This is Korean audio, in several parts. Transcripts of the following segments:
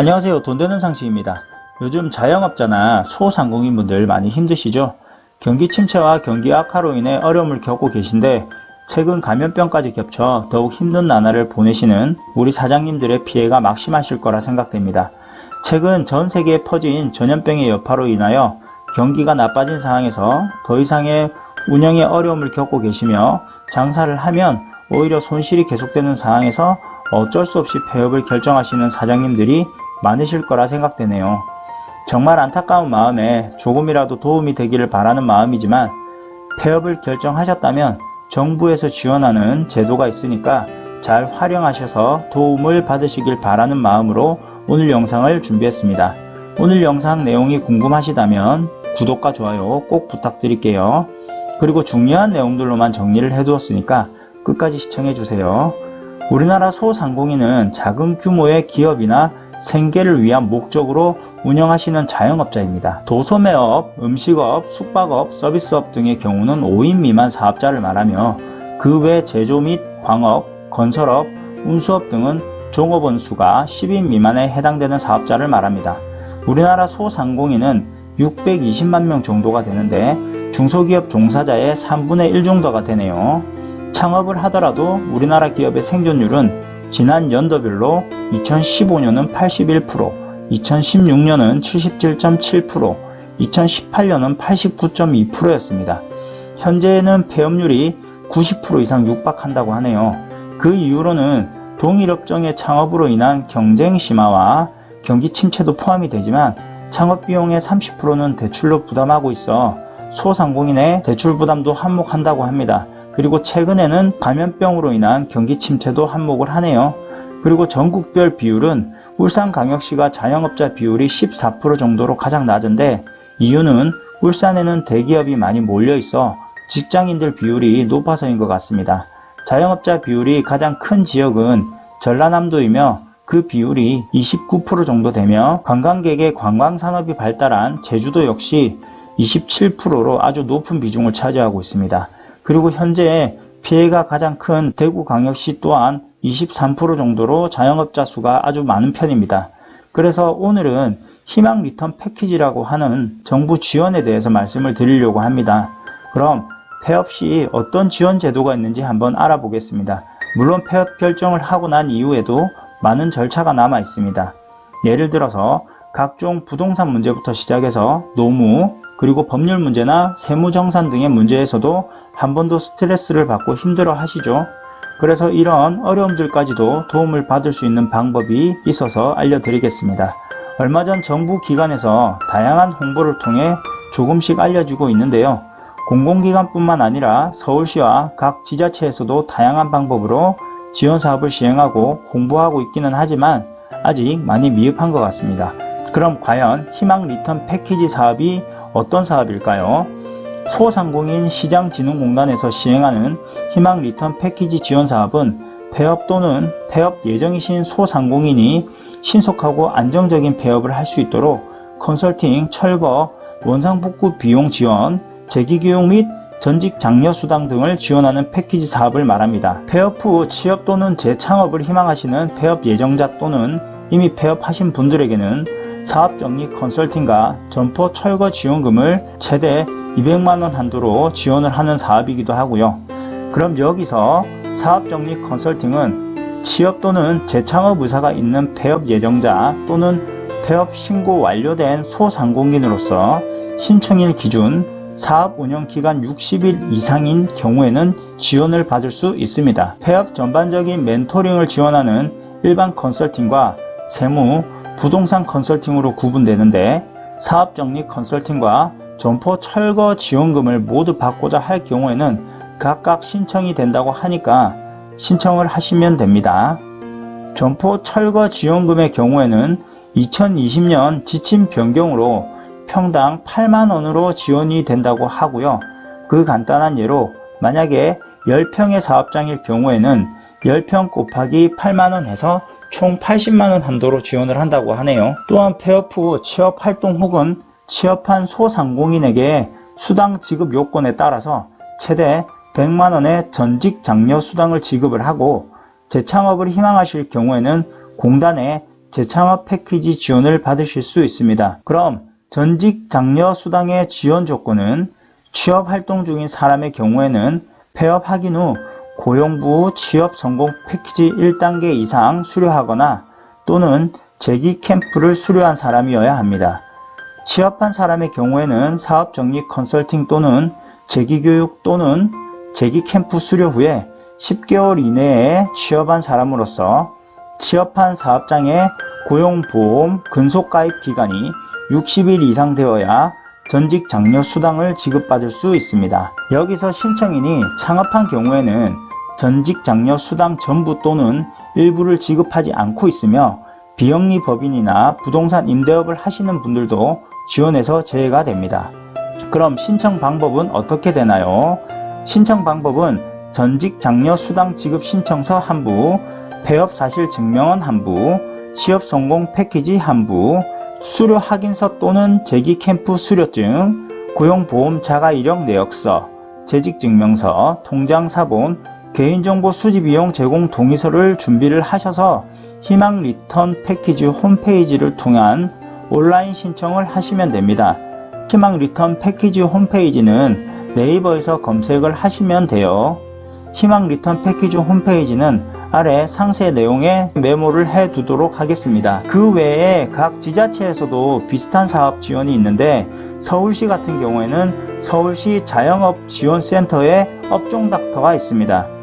안녕하세요. 돈 되는 상식입니다. 요즘 자영업자나 소상공인분들 많이 힘드시죠? 경기 침체와 경기 악화로 인해 어려움을 겪고 계신데 최근 감염병까지 겹쳐 더욱 힘든 나날을 보내시는 우리 사장님들의 피해가 막심하실 거라 생각됩니다. 최근 전 세계에 퍼진 전염병의 여파로 인하여 경기가 나빠진 상황에서 더 이상의 운영에 어려움을 겪고 계시며 장사를 하면 오히려 손실이 계속되는 상황에서 어쩔 수 없이 폐업을 결정하시는 사장님들이 많으실 거라 생각되네요. 정말 안타까운 마음에 조금이라도 도움이 되기를 바라는 마음이지만 폐업을 결정하셨다면 정부에서 지원하는 제도가 있으니까 잘 활용하셔서 도움을 받으시길 바라는 마음으로 오늘 영상을 준비했습니다. 오늘 영상 내용이 궁금하시다면 구독과 좋아요 꼭 부탁드릴게요. 그리고 중요한 내용들로만 정리를 해두었으니까 끝까지 시청해주세요. 우리나라 소상공인은 작은 규모의 기업이나 생계를 위한 목적으로 운영하시는 자영업자입니다. 도소매업, 음식업, 숙박업, 서비스업 등의 경우는 5인 미만 사업자를 말하며 그 외 제조 및 광업, 건설업, 운수업 등은 종업원 수가 10인 미만에 해당되는 사업자를 말합니다. 우리나라 소상공인은 620만 명 정도가 되는데 중소기업 종사자의 3분의 1 정도가 되네요. 창업을 하더라도 우리나라 기업의 생존율은 지난 연도별로 2015년은 81%, 2016년은 77.7%, 2018년은 89.2%였습니다. 현재는 폐업률이 90% 이상 육박한다고 하네요. 그 이유로는 동일업종의 창업으로 인한 경쟁 심화와 경기 침체도 포함이 되지만 창업 비용의 30%는 대출로 부담하고 있어 소상공인의 대출 부담도 한몫한다고 합니다. 그리고 최근에는 감염병으로 인한 경기 침체도 한몫을 하네요. 그리고 전국별 비율은 울산광역시가 자영업자 비율이 14% 정도로 가장 낮은데 이유는 울산에는 대기업이 많이 몰려 있어 직장인들 비율이 높아서인 것 같습니다. 자영업자 비율이 가장 큰 지역은 전라남도이며 그 비율이 29% 정도 되며 관광객의 관광산업이 발달한 제주도 역시 27%로 아주 높은 비중을 차지하고 있습니다. 그리고 현재 피해가 가장 큰 대구광역시 또한 23% 정도로 자영업자 수가 아주 많은 편입니다. 그래서 오늘은 희망 리턴 패키지라고 하는 정부 지원에 대해서 말씀을 드리려고 합니다. 그럼 폐업 시 어떤 지원 제도가 있는지 한번 알아보겠습니다. 물론 폐업 결정을 하고 난 이후에도 많은 절차가 남아 있습니다. 예를 들어서 각종 부동산 문제부터 시작해서 노무, 그리고 법률 문제나 세무정산 등의 문제에서도 한 번도 스트레스를 받고 힘들어 하시죠. 그래서 이런 어려움들까지도 도움을 받을 수 있는 방법이 있어서 알려드리겠습니다. 얼마 전 정부 기관에서 다양한 홍보를 통해 조금씩 알려주고 있는데요. 공공기관뿐만 아니라 서울시와 각 지자체에서도 다양한 방법으로 지원 사업을 시행하고 홍보하고 있기는 하지만 아직 많이 미흡한 것 같습니다. 그럼 과연 희망 리턴 패키지 사업이 어떤 사업일까요? 소상공인 시장진흥공단에서 시행하는 희망 리턴 패키지 지원 사업은 폐업 또는 폐업 예정이신 소상공인이 신속하고 안정적인 폐업을 할 수 있도록 컨설팅, 철거, 원상복구 비용 지원, 재기교육 및 전직 장려 수당 등을 지원하는 패키지 사업을 말합니다. 폐업 후 취업 또는 재창업을 희망하시는 폐업 예정자 또는 이미 폐업하신 분들에게는 사업 정리 컨설팅과 점포 철거 지원금을 최대 200만원 한도로 지원을 하는 사업이기도 하고요. 그럼 여기서 사업 정리 컨설팅은 취업 또는 재창업 의사가 있는 폐업 예정자 또는 폐업 신고 완료된 소상공인으로서 신청일 기준 사업 운영 기간 60일 이상인 경우에는 지원을 받을 수 있습니다. 폐업 전반적인 멘토링을 지원하는 일반 컨설팅과 세무, 부동산 컨설팅으로 구분되는데 사업 정리 컨설팅과 점포 철거 지원금을 모두 받고자 할 경우에는 각각 신청이 된다고 하니까 신청을 하시면 됩니다. 점포 철거 지원금의 경우에는 2020년 지침 변경으로 평당 8만원으로 지원이 된다고 하고요. 그 간단한 예로 만약에 10평의 사업장일 경우에는 10평 곱하기 8만원 해서 총 80만원 한도로 지원을 한다고 하네요. 또한 폐업 후 취업 활동 혹은 취업한 소상공인에게 수당 지급 요건에 따라서 최대 100만원의 전직 장려 수당을 지급을 하고 재창업을 희망하실 경우에는 공단에 재창업 패키지 지원을 받으실 수 있습니다. 그럼 전직 장려 수당의 지원 조건은 취업 활동 중인 사람의 경우에는 폐업 확인 후 고용부 취업 성공 패키지 1단계 이상 수료하거나 또는 재기 캠프를 수료한 사람이어야 합니다. 취업한 사람의 경우에는 사업 정리 컨설팅 또는 재기 교육 또는 재기 캠프 수료 후에 10개월 이내에 취업한 사람으로서 취업한 사업장의 고용보험 근속가입 기간이 60일 이상 되어야 전직 장려 수당을 지급받을 수 있습니다. 여기서 신청인이 창업한 경우에는 전직 장려 수당 전부 또는 일부를 지급하지 않고 있으며 비영리 법인이나 부동산 임대업을 하시는 분들도 지원해서 제외가 됩니다. 그럼 신청 방법은 어떻게 되나요? 신청 방법은 전직 장려 수당 지급 신청서 한 부, 폐업 사실 증명원 한 부, 취업 성공 패키지 한 부, 수료 확인서 또는 재기 캠프 수료증, 고용보험 자가 이력 내역서, 재직 증명서, 통장 사본, 개인정보 수집 비용 제공 동의서를 준비를 하셔서 희망 리턴 패키지 홈페이지를 통한 온라인 신청을 하시면 됩니다. 희망 리턴 패키지 홈페이지는 네이버에서 검색을 하시면 돼요. 희망 리턴 패키지 홈페이지는 아래 상세 내용에 메모를 해 두도록 하겠습니다. 그 외에 각 지자체에서도 비슷한 사업 지원이 있는데 서울시 같은 경우에는 서울시 자영업 지원센터에 업종 닥터가 있습니다.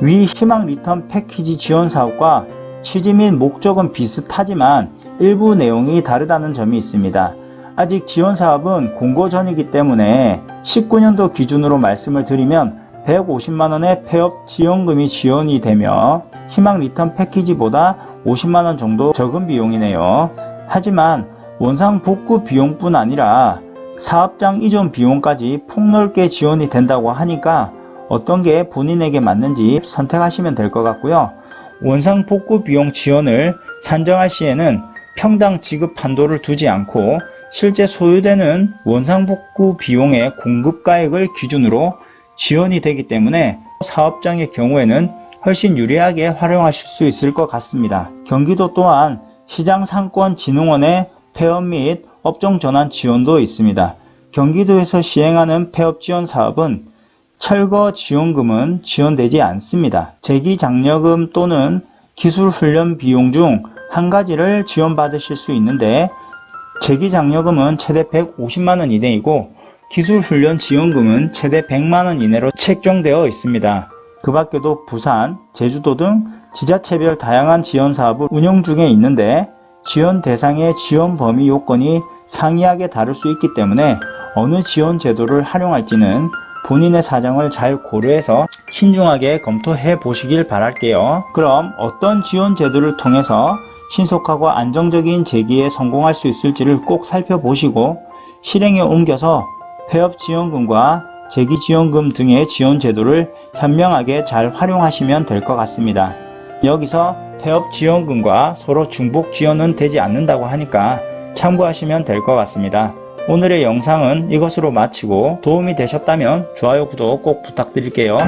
위 희망 리턴 패키지 지원 사업과 취지 및 목적은 비슷하지만 일부 내용이 다르다는 점이 있습니다. 아직 지원 사업은 공고 전이기 때문에 19년도 기준으로 말씀을 드리면 150만원의 폐업 지원금이 지원이 되며 희망 리턴 패키지보다 50만원 정도 적은 비용이네요. 하지만 원상 복구 비용뿐 아니라 사업장 이전 비용까지 폭넓게 지원이 된다고 하니까 어떤 게 본인에게 맞는지 선택하시면 될 것 같고요. 원상 복구 비용 지원을 산정할 시에는 평당 지급 한도를 두지 않고 실제 소요되는 원상 복구 비용의 공급가액을 기준으로 지원이 되기 때문에 사업장의 경우에는 훨씬 유리하게 활용하실 수 있을 것 같습니다. 경기도 또한 시장상권진흥원의 폐업 및 업종 전환 지원도 있습니다. 경기도에서 시행하는 폐업 지원 사업은 철거 지원금은 지원되지 않습니다. 재기 장려금 또는 기술 훈련 비용 중 한 가지를 지원받으실 수 있는데 재기 장려금은 최대 150만원 이내이고 기술 훈련 지원금은 최대 100만원 이내로 책정되어 있습니다. 그 밖에도 부산, 제주도 등 지자체별 다양한 지원 사업을 운영 중에 있는데 지원 대상의 지원 범위 요건이 상이하게 다를 수 있기 때문에 어느 지원 제도를 활용할지는 본인의 사정을 잘 고려해서 신중하게 검토해 보시길 바랄게요. 그럼 어떤 지원 제도를 통해서 신속하고 안정적인 재기에 성공할 수 있을지를 꼭 살펴보시고 실행에 옮겨서 폐업 지원금과 재기 지원금 등의 지원 제도를 현명하게 잘 활용하시면 될 것 같습니다. 여기서 폐업 지원금과 서로 중복 지원은 되지 않는다고 하니까 참고하시면 될 것 같습니다. 오늘의 영상은 이것으로 마치고 도움이 되셨다면 좋아요, 구독 꼭 부탁드릴게요.